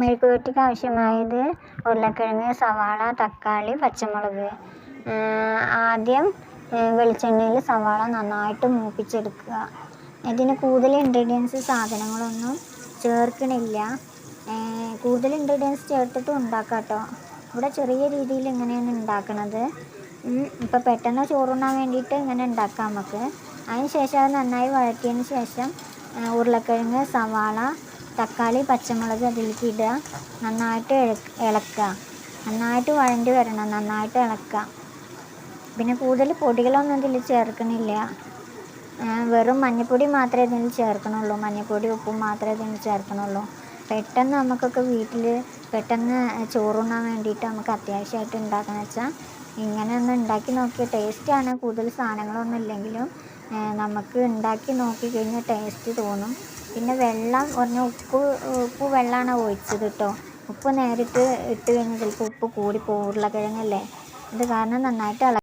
മെഴുക്കുവരട്ടിക്ക് ആവശ്യമായത് ഉരുളക്കിഴങ്ങ് സവാള തക്കാളി പച്ചമുളക്. ആദ്യം വെളിച്ചെണ്ണയിൽ സവാള നന്നായിട്ട് മൂപ്പിച്ചെടുക്കുക. ഇതിന് കൂടുതൽ ഇൻഗ്രീഡിയൻസ് സാധനങ്ങളൊന്നും ചേർക്കണില്ല. കൂടുതൽ ഇൻഗ്രീഡിയൻസ് ചേർത്തിട്ടും ഉണ്ടാക്കാം കേട്ടോ. ഇവിടെ ചെറിയ രീതിയിൽ ഇങ്ങനെയാണ് ഉണ്ടാക്കുന്നത് ഇപ്പോൾ പെട്ടെന്ന് ചോറുണ്ണാൻ വേണ്ടിയിട്ട് ഇങ്ങനെ ഉണ്ടാക്കാം നമുക്ക്. അതിന് ശേഷം അത് നന്നായി വഴറ്റിയതിന് ശേഷം ഉരുളക്കിഴങ്ങ് സവാള തക്കാളി പച്ചമുളക് അതിലേക്ക് ഇടുക. നന്നായിട്ട് ഇളക്കുക. നന്നായിട്ട് വഴണ്ടി വരണം. നന്നായിട്ട് ഇളക്കുക. പിന്നെ കൂടുതൽ പൊടികളൊന്നും ഇതിൽ ചേർക്കണില്ല. വെറും മഞ്ഞൾപ്പൊടി മാത്രമേ ഇതിൽ ചേർക്കണുള്ളൂ. മഞ്ഞൾപ്പൊടി ഉപ്പും മാത്രമേ ഇതിൽ ചേർക്കണുള്ളൂ. പെട്ടെന്ന് നമുക്കൊക്കെ വീട്ടിൽ പെട്ടെന്ന് ചോറുണ്ണാൻ വേണ്ടിയിട്ട് നമുക്ക് അത്യാവശ്യമായിട്ട് ഉണ്ടാക്കണം വെച്ചാൽ ഇങ്ങനെ ഒന്ന് ഉണ്ടാക്കി നോക്കിയ ടേസ്റ്റാണ് കൂടുതൽ സാധനങ്ങളൊന്നും ഇല്ലെങ്കിലും നമുക്ക് ഉണ്ടാക്കി നോക്കി കഴിഞ്ഞാൽ ടേസ്റ്റ് തോന്നും. പിന്നെ വെള്ളം പറഞ്ഞ ഉപ്പ് ഉപ്പ് വെള്ളമാണ് ഒഴിച്ചത് കേട്ടോ ഉപ്പ് നേരിട്ട് ഇട്ട് കഴിഞ്ഞാൽ ചിലപ്പോൾ ഉപ്പ് കൂടിപ്പോവും ഉരുളക്കിഴങ്ങല്ലേ അത് കാരണം നന്നായിട്ട് ഇള